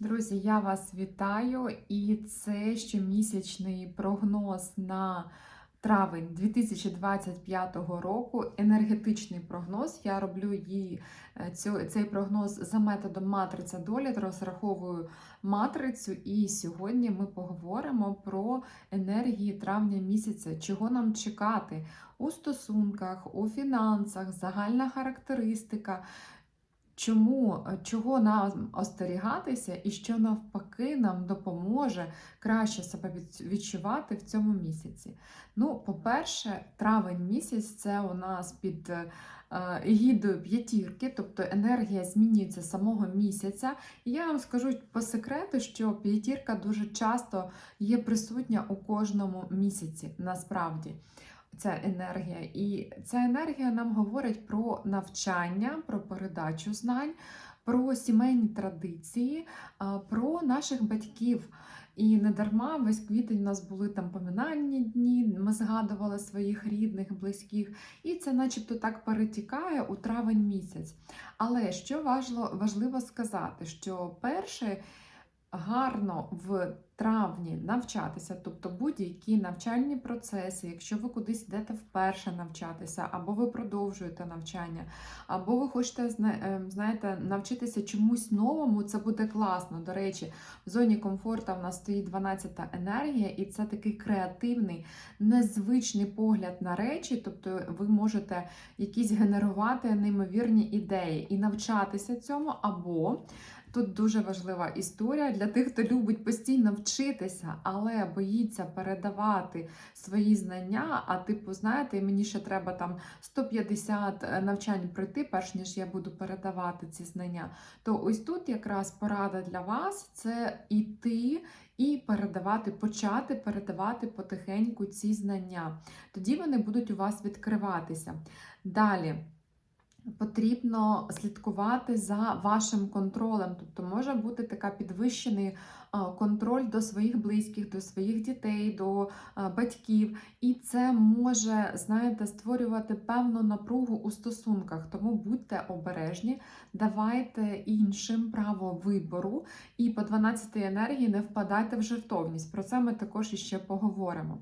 Друзі, я вас вітаю, і це щомісячний прогноз на травень 2025 року. Енергетичний прогноз. Я роблю її е, цей прогноз за методом матриця долі, розраховую матрицю. І сьогодні ми поговоримо про енергії травня місяця, чого нам чекати у стосунках, у фінансах, загальна характеристика. Чому, е, чого нам остерігатися, і що навпаки нам допоможе краще себе відчувати в цьому місяці? Ну, по-перше, травень місяць це у нас під е, егідою п'ятірки, тобто енергія змінюється самого місяця. І я вам скажу по секрету, що п'ятірка дуже часто є присутня у кожному місяці, насправді ця енергія. І ця енергія нам говорить про навчання, про передачу знань, про сімейні традиції, про наших батьків. І не дарма весь квітень у нас були там поминальні дні, ми згадували своїх рідних, близьких, і це начебто так перетікає у травень місяць. Але що важливо сказати, що перше гарно в травні навчатися, тобто будь-які навчальні процеси, якщо ви кудись йдете вперше навчатися, або ви продовжуєте навчання, або ви хочете ем, знаєте, навчитися чомусь новому, це буде класно. До речі, в зоні комфорту в нас стоїть 12-та енергія, і це такий креативний, незвичний погляд на речі, тобто ви можете якісь генерувати неймовірні ідеї і навчатися цьому, або Тут дуже важлива історія для тих, хто любить постійно вчитися, але боїться передавати свої знання. А типу, знаєте, мені ще треба там 150 навчань пройти, перш ніж я буду передавати ці знання. То ось тут якраз порада для вас це іти і передавати, почати передавати потихеньку ці знання. Тоді вони будуть у вас відкриватися. Далі потрібно слідкувати за вашим контролем. Тобто може бути така підвищений контроль до своїх близьких, до своїх дітей, до батьків. І це може, знаєте, створювати певну напругу у стосунках. Тому будьте обережні, давайте іншим право вибору. І по 12 енергії не впадайте в жертовність. Про це ми також іще поговоримо.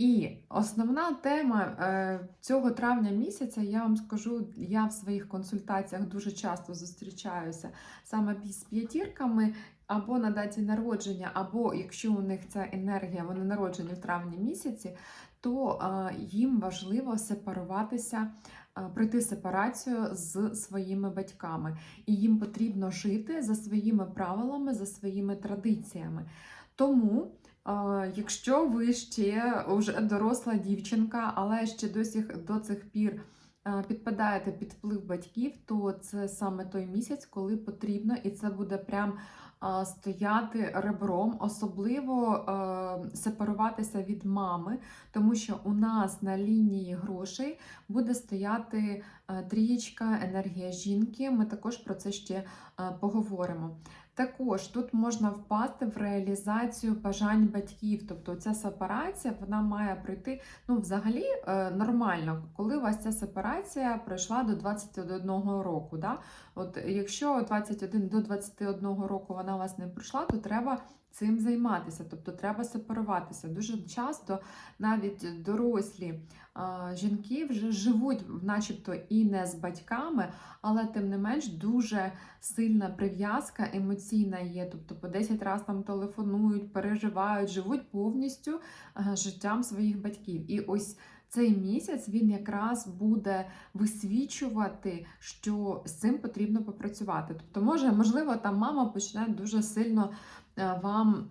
І основна тема е, цього травня місяця, я вам скажу, я в своїх консультаціях дуже часто зустрічаюся саме з п'ятірками або на даті народження, або якщо у них ця енергія, вони народжені в травні місяці, то е, їм важливо сепаруватися, е, пройти сепарацію з своїми батьками. І їм потрібно жити за своїми правилами, за своїми традиціями. Тому. Якщо ви ще вже доросла дівчинка, але ще до цих, до цих пір підпадаєте під вплив батьків, то це саме той місяць, коли потрібно, і це буде прям стояти ребром, особливо сепаруватися від мами, тому що у нас на лінії грошей буде стояти трієчка, енергія жінки. Ми також про це ще поговоримо. Також тут можна впасти в реалізацію бажань батьків, тобто ця сепарація вона має пройти ну, взагалі е, нормально, коли у вас ця сепарація пройшла до 21 року. Да? От Якщо 21 до 21 року вона у вас не пройшла, то треба цим займатися, тобто треба сепаруватися. Дуже часто навіть дорослі а, жінки вже живуть, начебто, і не з батьками, але тим не менш дуже сильна прив'язка емоційна є. Тобто по 10 разів там телефонують, переживають, живуть повністю а, життям своїх батьків. І ось цей місяць він якраз буде висвічувати, що з цим потрібно попрацювати. Тобто, може, можливо, там мама почне дуже сильно е, вам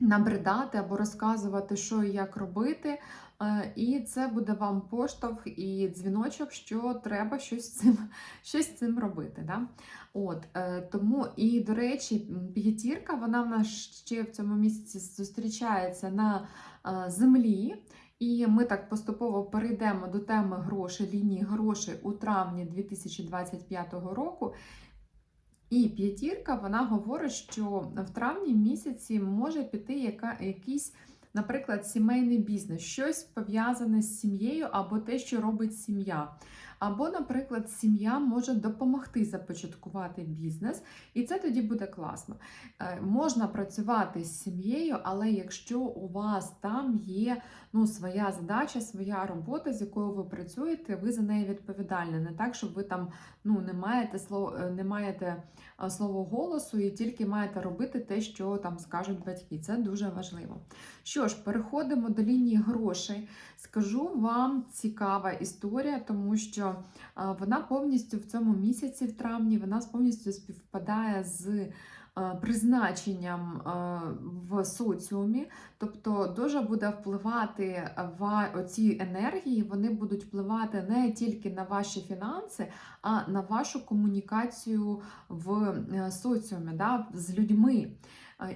набридати або розказувати, що і як робити. Е, І це буде вам поштовх і дзвіночок, що треба щось з цим, щось з цим робити. Да? От, е, Тому, і, до речі, п'ятірка, вона в нас ще в цьому місяці зустрічається на е, землі. І ми так поступово перейдемо до теми грошей, лінії грошей у травні 2025 року. І п'ятірка вона говорить, що в травні місяці може піти яка, якийсь, наприклад, сімейний бізнес, щось пов'язане з сім'єю або те, що робить сім'я. Або, наприклад, сім'я може допомогти започаткувати бізнес, і це тоді буде класно. Е, Можна працювати з сім'єю, але якщо у вас там є ну, своя задача, своя робота, з якою ви працюєте, ви за неї відповідальні. Не так, щоб ви там ну, не маєте слово, не маєте слово голосу і тільки маєте робити те, що там скажуть батьки. Це дуже важливо. Що ж, переходимо до лінії грошей. Скажу вам цікава історія, тому що вона повністю в цьому місяці, в травні, вона повністю співпадає з призначенням в соціумі. Тобто дуже буде впливати ва- оці енергії, вони будуть впливати не тільки на ваші фінанси, а на вашу комунікацію в е, соціумі, да, з людьми.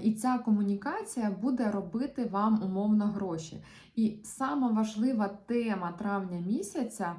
І ця комунікація буде робити вам умовно гроші. І сама важлива тема травня місяця.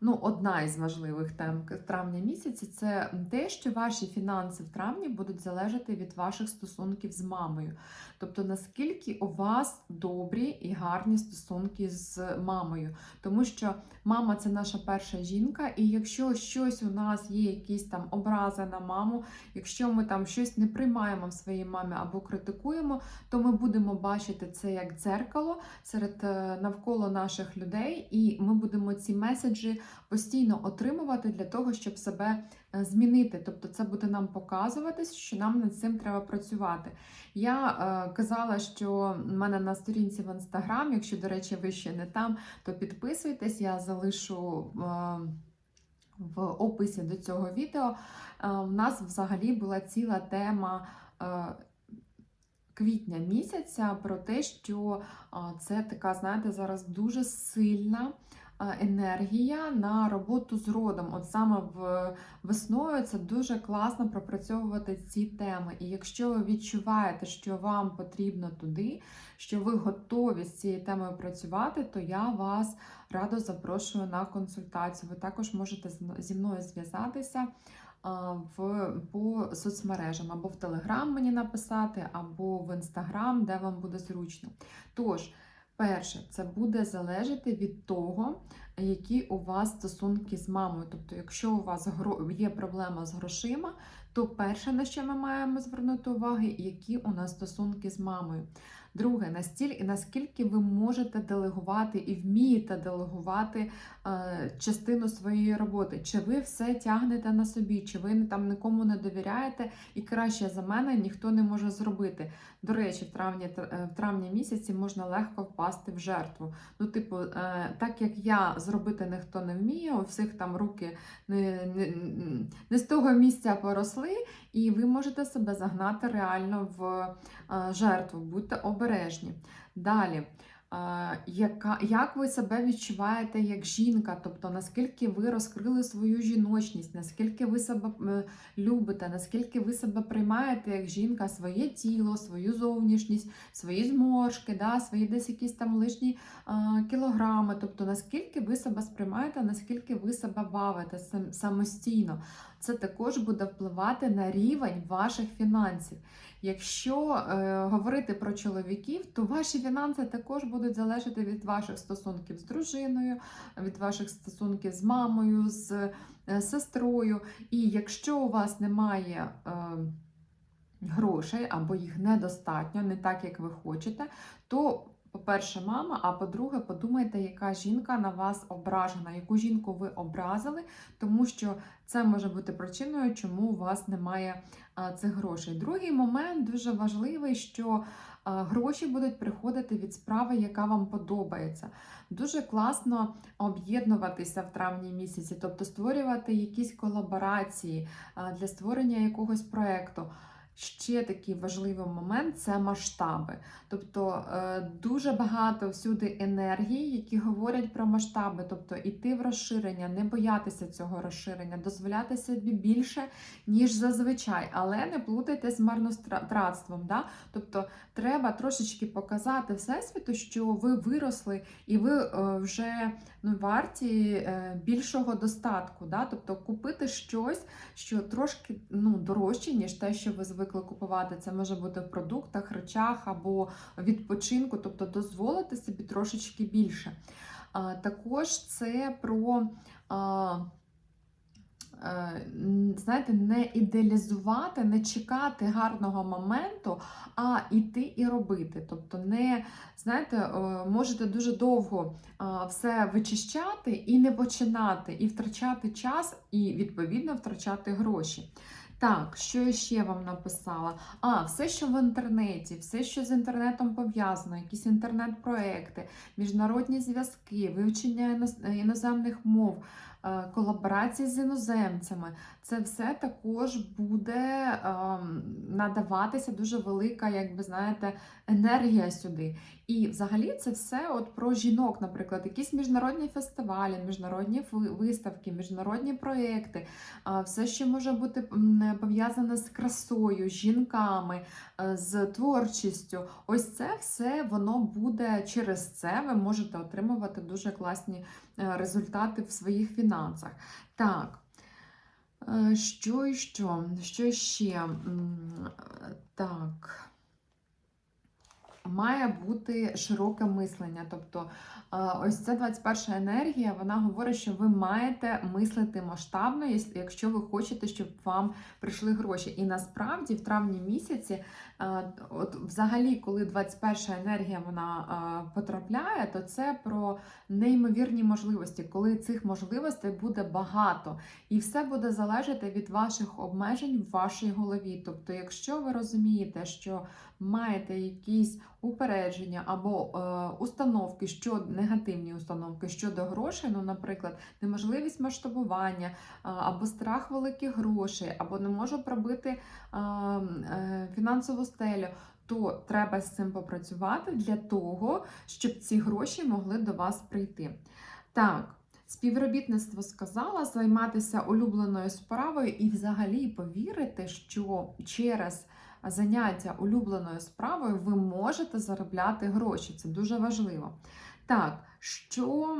Ну, одна із важливих тем травня місяці це те, що ваші фінанси в травні будуть залежати від ваших стосунків з мамою. Тобто, наскільки у вас добрі і гарні стосунки з мамою. Тому що мама це наша перша жінка, і якщо щось у нас є, якісь там образи на маму, якщо ми там щось не приймаємо в своїй мамі або критикуємо, то ми будемо бачити це як дзеркало серед е, навколо наших людей, і ми будемо ці меседжі постійно отримувати для того, щоб себе е, змінити. Тобто, це буде нам показуватись, що нам над цим треба працювати. Я е, казала, що в мене на сторінці в інстаграм, якщо, до речі, ви ще не там, то підписуйтесь, я залишу. Е, в описі до цього відео Е, у нас взагалі була ціла тема е, квітня місяця про те, що е, це така, знаєте, зараз дуже сильна е, енергія на роботу з родом. От саме в весною це дуже класно пропрацьовувати ці теми. І якщо ви відчуваєте, що вам потрібно туди, що ви готові з цією темою працювати, то я вас радо запрошую на консультацію. Ви також можете зі мною зв'язатися в, по соцмережам, або в Телеграм мені написати, або в Інстаграм, де вам буде зручно. Тож, перше, це буде залежати від того, які у вас стосунки з мамою. Тобто, якщо у вас є проблема з грошима, то перше, на що ми маємо звернути увагу, які у нас стосунки з мамою. Друге, настільки, наскільки ви можете делегувати і вмієте делегувати частину своєї роботи, чи ви все тягнете на собі, чи ви там нікому не довіряєте, і краще за мене ніхто не може зробити. До речі, в травні, е, в травні місяці можна легко впасти в жертву. Ну, типу, е, так як я зробити ніхто не вміє, у всіх там руки не, не, не з того місця поросли, і ви можете себе загнати реально в е, жертву, будьте обережні. Далі. Яка, як ви себе відчуваєте як жінка? Тобто наскільки ви розкрили свою жіночність, наскільки ви себе любите, наскільки ви себе приймаєте як жінка, своє тіло, свою зовнішність, свої зморшки, да, свої десь якісь там лишні е, кілограми. Тобто наскільки ви себе сприймаєте, наскільки ви себе бавите самостійно. Це також буде впливати на рівень ваших фінансів. Якщо е, говорити про чоловіків, то ваші фінанси також будуть залежати від ваших стосунків з дружиною, від ваших стосунків з мамою, з е, сестрою. І якщо у вас немає е, грошей або їх недостатньо, не так, як ви хочете, то по-перше, мама, а по-друге, подумайте, яка жінка на вас ображена, яку жінку ви образили, тому що це може бути причиною, чому у вас немає цих грошей. Другий момент дуже важливий, що гроші будуть приходити від справи, яка вам подобається. Дуже класно об'єднуватися в травні місяці, тобто створювати якісь колаборації для створення якогось проєкту. Ще такий важливий момент це масштаби. Тобто е, дуже багато всюди енергії, які говорять про масштаби, тобто іти в розширення, не боятися цього розширення, дозволяти собі більше, ніж зазвичай, але не плутайте з марнотратством. Да? Тобто треба трошечки показати Всесвіту, що ви виросли і ви е, вже ну, варті е, більшого достатку. Да? Тобто купити щось, що трошки ну, дорожче, ніж те, що ви звикли купувати. Це може бути в продуктах, речах або відпочинку, тобто дозволити собі трошечки більше. Також це про знаєте, не ідеалізувати, не чекати гарного моменту, а йти і робити. Тобто, не знаєте, е, можете дуже довго все вичищати і не починати, і втрачати час, і відповідно втрачати гроші. Так, що я ще вам написала? А, все, що в інтернеті, все, що з інтернетом пов'язано, якісь інтернет-проекти, міжнародні зв'язки, вивчення іноземних мов, е, колаборації з іноземцями. Це все також буде ем, надаватися дуже велика, як ви знаєте, енергія сюди. І взагалі це все от про жінок, наприклад, якісь міжнародні фестивалі, міжнародні виставки, міжнародні проекти, все, що може бути пов'язане з красою, з жінками, е, з творчістю. Ось це все воно буде через це. Ви можете отримувати дуже класні е, результати в своїх фінансах. Так. Е, Що і що? Що ще? Так. Має бути широке мислення. Тобто, е, ось ця 21 енергія, вона говорить, що ви маєте мислити масштабно, якщо ви хочете, щоб вам прийшли гроші. І насправді в травні місяці, от взагалі, коли 21 енергія вона е, потрапляє, то це про неймовірні можливості, коли цих можливостей буде багато. І все буде залежати від ваших обмежень в вашій голові. Тобто, якщо ви розумієте, що маєте якісь упередження або е, установки, що негативні установки щодо грошей, ну, наприклад, неможливість масштабування, е, або страх великих грошей, або не можу пробити е, е, фінансову стелю. То треба з цим попрацювати для того, щоб ці гроші могли до вас прийти. Так, співробітництво сказала, займатися улюбленою справою і взагалі повірити, що через заняття улюбленою справою ви можете заробляти гроші. Це дуже важливо. Так, що,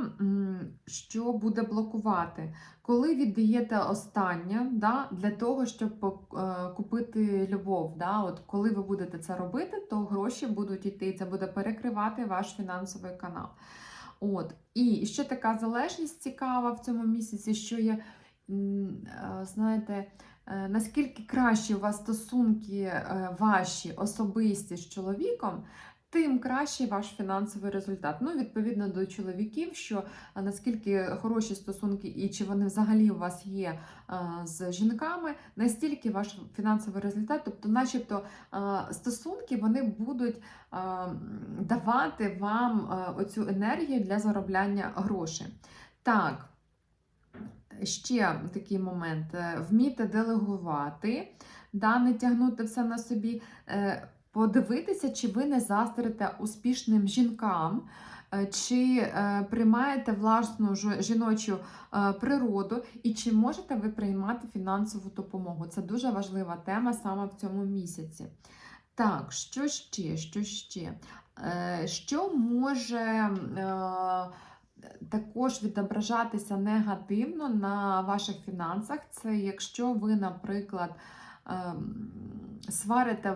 що буде блокувати? Коли віддаєте останнє да, для того, щоб е, купити любов, да, от коли ви будете це робити, то гроші будуть йти, це буде перекривати ваш фінансовий канал. От. І ще така залежність цікава в цьому місяці, що є, е, знаєте, е, наскільки кращі у вас стосунки ваші особисті з чоловіком, тим кращий ваш фінансовий результат. Ну, відповідно до чоловіків, що е, наскільки хороші стосунки і чи вони взагалі у вас є е, з жінками, настільки ваш фінансовий результат, тобто, начебто, е, стосунки вони будуть давати вам оцю енергію для заробляння грошей. Так, ще такий момент: Е, вміти делегувати, да, не тягнути все на собі, подивитися, чи ви не заздрите успішним жінкам. е, Чи е, приймаєте власну жіночу е, природу, і чи можете ви приймати фінансову допомогу? Це дуже важлива тема саме в цьому місяці. Так, що ще? Що ще? Що може також відображатися негативно на ваших фінансах? Це якщо ви, наприклад, сварите е,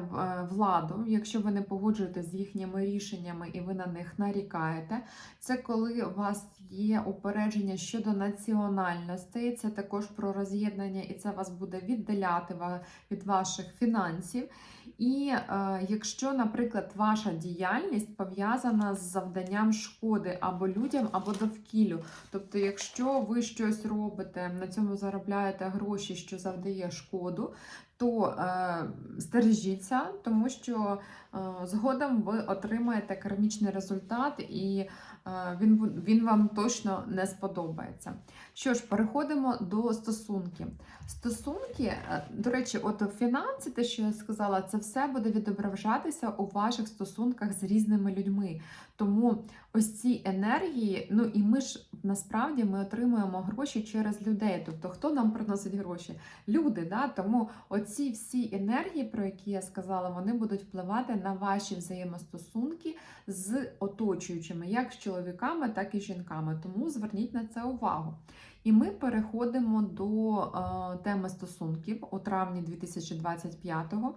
владу, якщо ви не погоджуєтеся з їхніми рішеннями і ви на них нарікаєте. Це коли у вас є упередження щодо національностей, це також про роз'єднання, і це вас буде віддаляти від ваших фінансів. І е, якщо, наприклад, ваша діяльність пов'язана з завданням шкоди або людям, або довкіллю. Тобто, якщо ви щось робите, на цьому заробляєте гроші, що завдає шкоду, то е, стережіться, тому що е, згодом ви отримаєте кармічний результат, і він, він вам точно не сподобається. Що ж, переходимо до стосунків. Стосунки, е, до речі, от фінанси, те, що я сказала, це все буде відображатися у ваших стосунках з різними людьми. Тому ось ці енергії, ну і ми ж насправді ми отримуємо гроші через людей. Тобто, хто нам приносить гроші? Люди, да? тому оці всі енергії, про які я сказала, вони будуть впливати на ваші взаємостосунки з оточуючими, як з чоловіками, так і з жінками. Тому зверніть на це увагу. І ми переходимо до е, теми стосунків у травні 2025-го.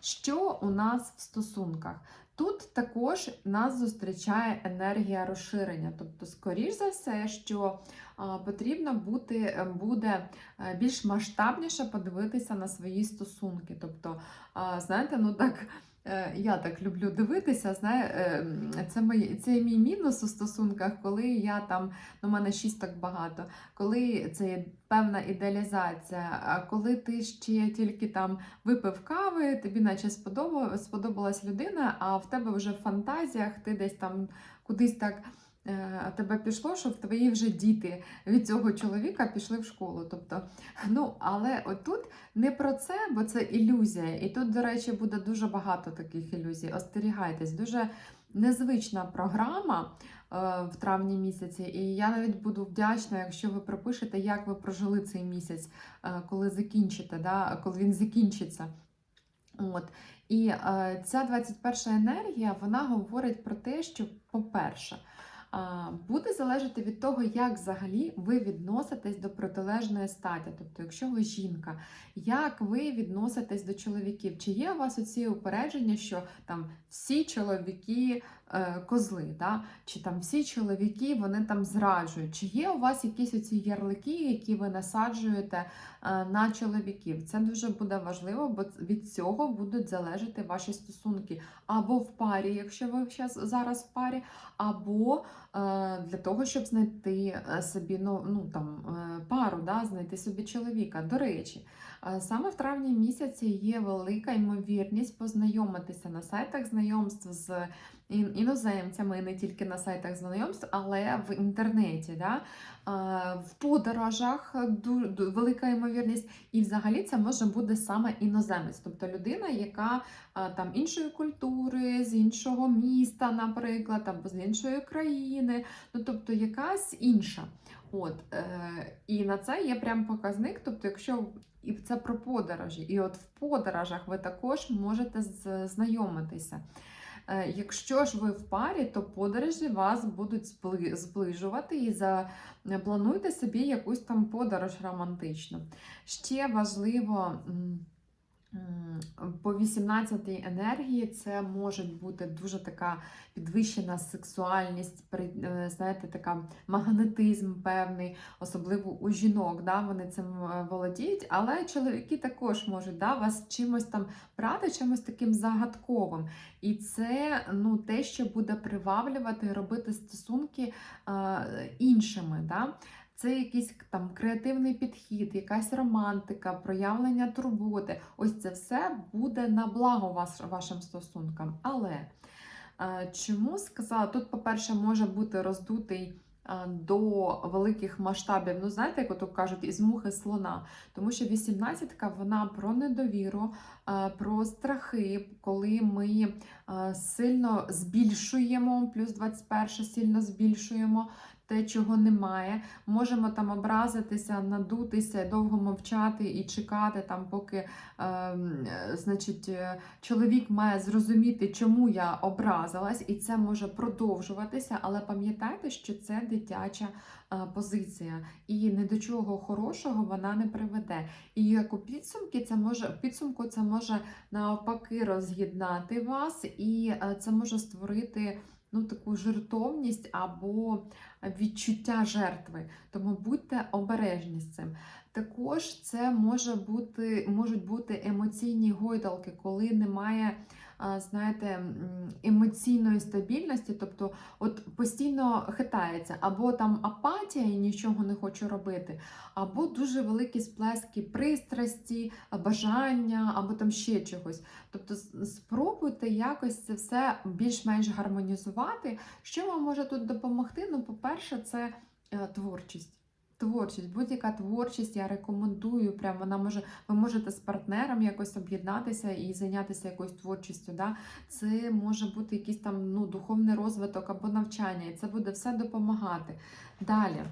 Що у нас в стосунках? Тут також нас зустрічає енергія розширення. Тобто, скоріш за все, що потрібно бути, е, буде е, більш масштабніше подивитися на свої стосунки. Тобто, знаєте, ну так. Е, Я так люблю дивитися, знає, е, це, мої, це мій мінус у стосунках, коли я там, ну, у мене так багато, коли це є певна ідеалізація, а коли ти ще тільки там випив кави, тобі наче сподобала, сподобалась людина, а в тебе вже в фантазіях ти десь там кудись так тебе пішло, що в твої вже діти від цього чоловіка пішли в школу. Тобто, ну, але отут не про це, бо це ілюзія. І тут, до речі, буде дуже багато таких ілюзій. Остерігайтесь, дуже незвична програма е, в травні місяці, і я навіть буду вдячна, якщо ви пропишете, як ви прожили цей місяць, е, коли закінчите, да, коли він закінчиться. От. І е, ця 21 енергія вона говорить про те, що, по-перше, буде залежати від того, як взагалі ви відноситесь до протилежної статі. Тобто, якщо ви жінка, як ви відноситесь до чоловіків? Чи є у вас оці упередження, що там всі чоловіки е, козли, да? чи там всі чоловіки вони там зраджують? Чи є у вас якісь оці ярлики, які ви насаджуєте е, на чоловіків? Це дуже буде важливо, бо від цього будуть залежати ваші стосунки або в парі, якщо ви зараз в парі, або для того, щоб знайти е, собі ну, ну, там, е, пару, да? знайти собі чоловіка. До речі, е, саме в травні місяці є велика ймовірність познайомитися на сайтах знайомств з іноземцями, не тільки на сайтах знайомств, але в інтернеті. Да? Е, В подорожах велика ймовірність, і взагалі це може бути саме іноземець, тобто людина, яка е, там іншої культури, з іншого міста, наприклад, або з іншої країни, ну тобто якась інша. От, е, і на це є прям показник. Тобто, якщо і це про подорожі, і от в подорожах ви також можете знайомитися. Е, Якщо ж ви в парі, то подорожі вас будуть зближувати і за... плануйте собі якусь там подорож романтичну. Ще важливо. По 18-й енергії це може бути дуже така підвищена сексуальність, е, знаєте, така магнетизм певний, особливо у жінок, да, вони цим е, володіють, але чоловіки також можуть да, вас чимось там брати, чимось таким загадковим. І це ну, те, що буде приваблювати, робити стосунки е, іншими. Да? Це якийсь там креативний підхід, якась романтика, проявлення турботи. Ось це все буде на благо вас, вашим стосункам. Але е, чому сказала? Тут, по-перше, може бути роздутий е, до великих масштабів. Ну, знаєте, як ото кажуть, із мухи слона. Тому що 18-ка вона про недовіру, е, про страхи, коли ми сильно збільшуємо, плюс 21 сильно збільшуємо те, чого немає. Можемо там образитися, надутися, довго мовчати і чекати, там, поки е, е, значить, чоловік має зрозуміти, чому я образилась, і це може продовжуватися. Але пам'ятайте, що це дитяча е, позиція, і ні до чого хорошого вона не приведе. І як у підсумки це може підсумку це може навпаки роз'єднати вас, і е, це може створити ну, таку жертовність або відчуття жертви. Тому будьте обережні з цим. Також це може бути, можуть бути емоційні гойдалки, коли немає. Знаєте, емоційної стабільності, тобто от постійно хитається, або там апатія і нічого не хочу робити, або дуже великі сплески пристрасті, бажання, або там ще чогось. Тобто спробуйте якось це все більш-менш гармонізувати. Що вам може тут допомогти? Ну, по-перше, це е, творчість. Творчість, будь-яка творчість, я рекомендую. Прям вона може, ви можете з партнером якось об'єднатися і зайнятися якоюсь творчістю. Да? Це може бути якийсь там ну, духовний розвиток або навчання, і це буде все допомагати. Далі.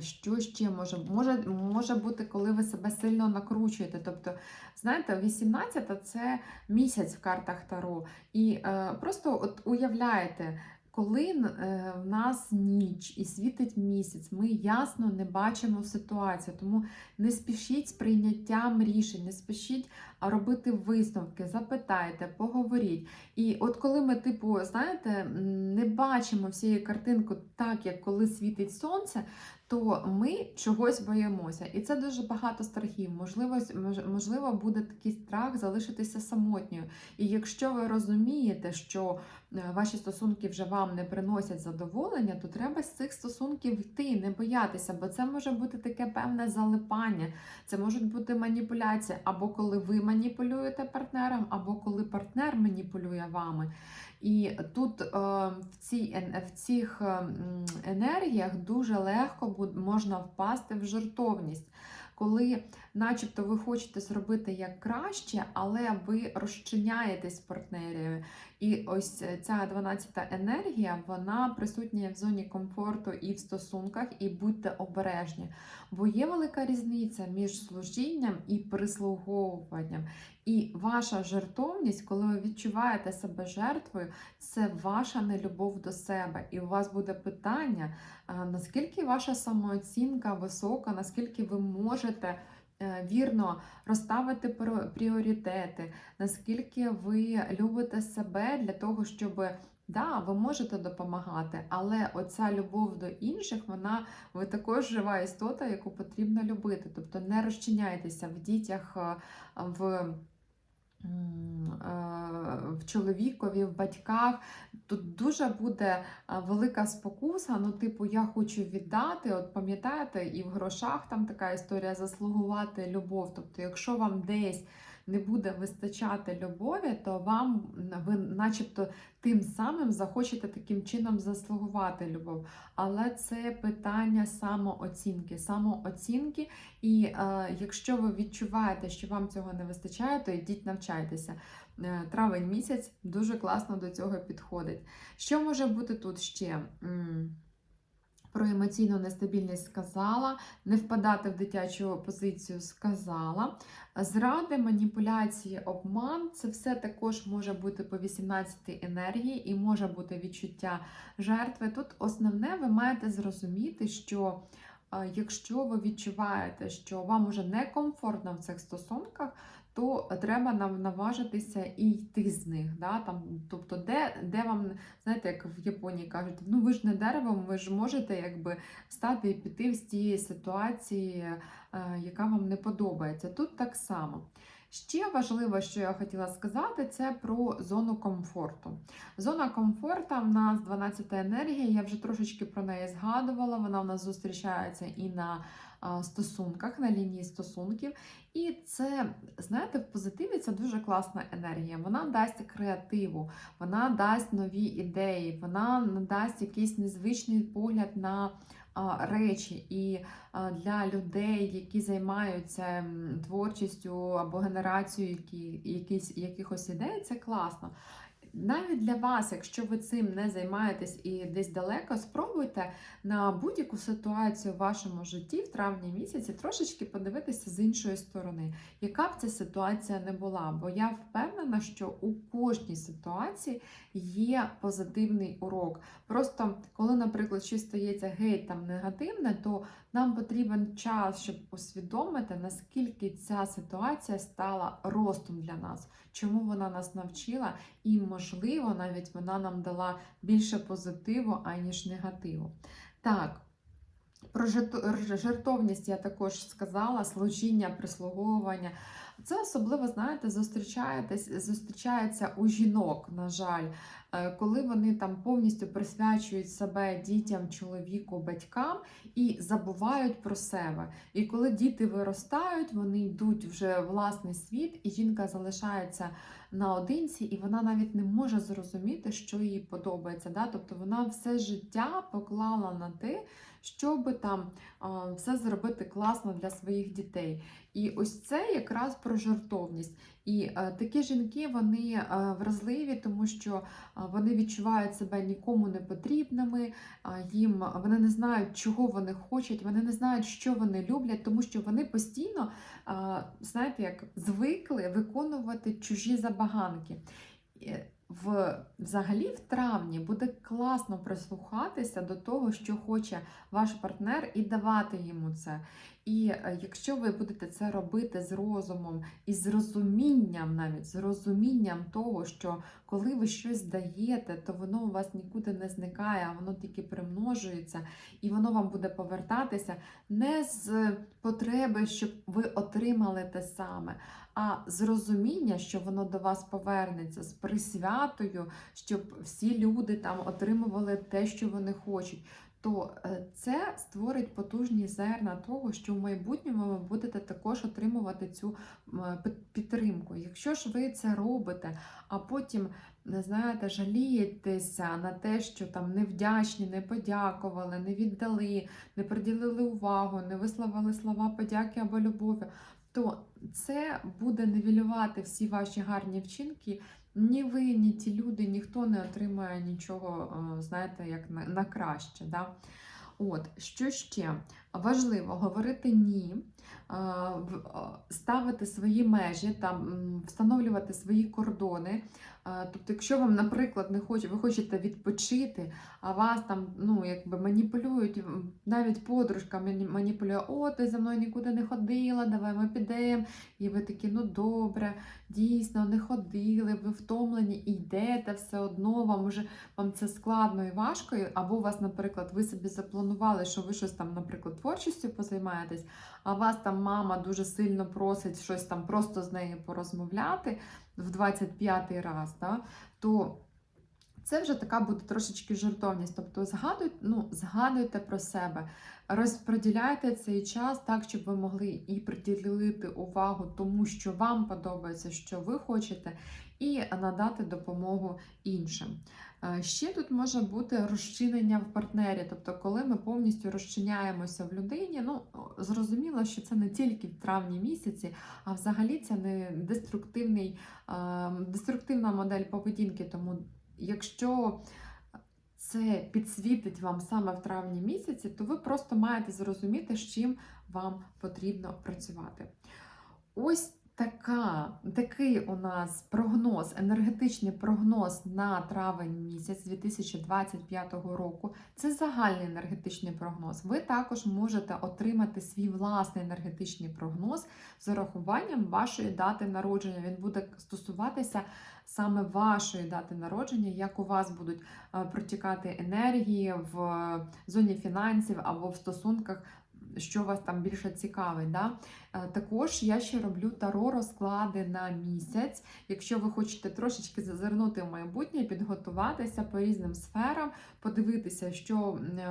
Що ще може? Може, може бути, коли ви себе сильно накручуєте. Тобто, знаєте, 18 це місяць в картах Таро. І е, просто от уявляєте, коли е, в нас ніч і світить місяць, ми ясно не бачимо ситуацію, тому не спішіть з прийняттям рішень, не спішіть робити висновки, запитайте, поговоріть. І от коли ми, типу, знаєте, не бачимо всієї картинки так, як коли світить сонце, то ми чогось боїмося. І це дуже багато страхів. Можливо, можливо, буде такий страх залишитися самотньою. І якщо ви розумієте, що е, ваші стосунки вже вам не приносять задоволення, то треба з цих стосунків йти, не боятися, бо це може бути таке певне залипання, це можуть бути маніпуляції, або коли ви маніпулюєте партнером, або коли партнер маніпулює вами. І тут е, в, цих е, енергіях дуже легко можна впасти в жертовність. Коли, начебто, ви хочете зробити як краще, але ви розчиняєтесь партнері. І ось ця 12-та енергія, вона присутня в зоні комфорту і в стосунках, і будьте обережні. Бо є велика різниця між служінням і прислуговуванням. І ваша жертовність, коли ви відчуваєте себе жертвою, це ваша нелюбов до себе. І у вас буде питання, наскільки ваша самооцінка висока, наскільки ви можете. Е, Вірно розставити пріоритети, наскільки ви любите себе для того, щоб да, ви можете допомагати, але оця любов до інших, вона ви також жива істота, яку потрібно любити. Тобто не розчиняйтеся в дітях, е, в в чоловікові, в батьках. Тут дуже буде е, велика спокуса. Ну, типу, я хочу віддати. От пам'ятаєте, і в грошах там така історія заслугувати любов. Тобто, якщо вам десь не буде вистачати любові, то вам ви, начебто, тим самим захочете таким чином заслугувати любов. Але це питання самооцінки. Самооцінки, і е, якщо ви відчуваєте, що вам цього не вистачає, то йдіть навчайтеся. Е, Травень місяць дуже класно до цього підходить. Що може бути тут ще? Про емоційну нестабільність сказала, не впадати в дитячу позицію сказала. Зради, маніпуляції, обман це все також може бути по 18 енергії і може бути відчуття жертви. Тут основне, ви маєте зрозуміти, що е, якщо ви відчуваєте, що вам уже некомфортно в цих стосунках, то треба нам наважитися і йти з них. Да? Там, тобто, де, де вам, знаєте, як в Японії кажуть, ну ви ж не деревом, ви ж можете якби встати і піти з тієї ситуації, е, яка вам не подобається. Тут так само. Ще важливо, що я хотіла сказати, це про зону комфорту. Зона комфорту в нас 12 енергія, я вже трошечки про неї згадувала. Вона в нас зустрічається і на стосунках, на лінії стосунків. І це, знаєте, в позитиві це дуже класна енергія. Вона дасть креативу, вона дасть нові ідеї, вона надасть якийсь незвичний погляд на речі. І для людей, які займаються творчістю або генерацією якихось ідей, це класно. Навіть для вас, якщо ви цим не займаєтесь і десь далеко, спробуйте на будь-яку ситуацію в вашому житті в травні місяці трошечки подивитися з іншої сторони, яка б ця ситуація не була. Бо я впевнена, що у кожній ситуації є позитивний урок. Просто коли, наприклад, щось стається геть там негативне, то нам потрібен час, щоб усвідомити, наскільки ця ситуація стала ростом для нас, чому вона нас навчила, і, можливо, навіть вона нам дала більше позитиву, аніж негативу. Так. Про жертовність я також сказала, служіння, прислуговування. Це особливо, знаєте, зустрічається у жінок, на жаль, е, коли вони там повністю присвячують себе дітям, чоловіку, батькам і забувають про себе. І коли діти виростають, вони йдуть вже в власний світ, і жінка залишається наодинці, і вона навіть не може зрозуміти, що їй подобається. Да? Тобто вона все життя поклала на те, щоб там все зробити класно для своїх дітей. І ось це якраз про жертовність. І е, такі жінки вони е, вразливі, тому що е, вони відчувають себе нікому не потрібними, їм вони не знають, чого вони хочуть, вони не знають, що вони люблять, тому що вони постійно, знаєте, як звикли виконувати чужі забаганки. В, взагалі в травні буде класно прислухатися до того, що хоче ваш партнер, і давати йому це. І е, якщо ви будете це робити з розумом і з розумінням, навіть з розумінням того, що коли ви щось даєте, то воно у вас нікуди не зникає, а воно тільки примножується, і воно вам буде повертатися не з потреби, щоб ви отримали те саме, а з розуміння, що воно до вас повернеться, з присвятою, щоб всі люди там отримували те, що вони хочуть. То е, це створить потужні зерна того, що в майбутньому ви будете також отримувати цю підтримку. Якщо ж ви це робите, а потім не знаєте, жалієтеся на те, що там невдячні, не подякували, не віддали, не приділили увагу, не висловили слова подяки або любові, то це буде нівелювати всі ваші гарні вчинки. Ні ви, ні ті люди, ніхто не отримає нічого, е, знаєте, як на, на краще. Да? От, що ще? Важливо говорити ні, е, е, ставити свої межі, там, встановлювати свої кордони. Тобто, якщо вам, наприклад, не хоч, ви хочете відпочити, а вас там ну, якби маніпулюють, навіть подружка маніпулює, о, ти за мною нікуди не ходила, давай ми підемо. І ви такі, ну добре, дійсно, не ходили, ви втомлені, і йдете все одно, вам уже вам це складно і важко. Або у вас, наприклад, ви собі запланували, що ви щось там, наприклад, творчістю позаймаєтесь, а вас там мама дуже сильно просить щось там просто з нею порозмовляти в 25-й раз, да, то це вже така буде трошечки жартовність. Тобто згадуйте, ну, згадуйте про себе, розподіляйте цей час так, щоб ви могли і приділити увагу тому, що вам подобається, що ви хочете, і надати допомогу іншим. Е, Ще тут може бути розчинення в партнері, тобто, коли ми повністю розчиняємося в людині, ну зрозуміло, що це не тільки в травні місяці, а взагалі це не деструктивний, е, деструктивна модель поведінки. Тому якщо це підсвітить вам саме в травні місяці, то ви просто маєте зрозуміти, з чим вам потрібно працювати. Ось така, такий у нас прогноз, енергетичний прогноз на травень місяць 2025 року. Це загальний енергетичний прогноз. Ви також можете отримати свій власний енергетичний прогноз з урахуванням вашої дати народження. Він буде стосуватися саме вашої дати народження, як у вас будуть е, протікати енергії в е, зоні фінансів або в стосунках. Що вас там більше цікавить. Да? Е, Також я ще роблю таро розклади на місяць. Якщо ви хочете трошечки зазирнути в майбутнє, підготуватися по різним сферам, подивитися, що е,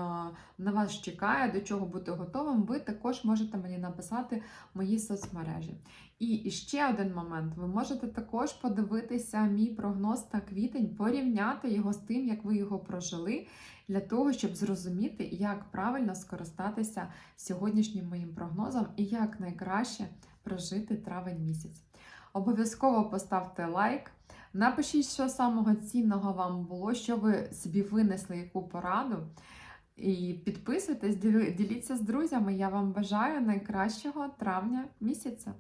на вас чекає, до чого бути готовим, ви також можете мені написати в мої соцмережі. І ще один момент: ви можете також подивитися мій прогноз на квітень, порівняти його з тим, як ви його прожили, для того, щоб зрозуміти, як правильно скористатися сьогоднішнім моїм прогнозом і як найкраще прожити травень місяць. Обов'язково поставте лайк. Напишіть, що самого цінного вам було, що ви собі винесли, яку пораду. І підписуйтесь, діліться з друзями. Я вам бажаю найкращого травня місяця.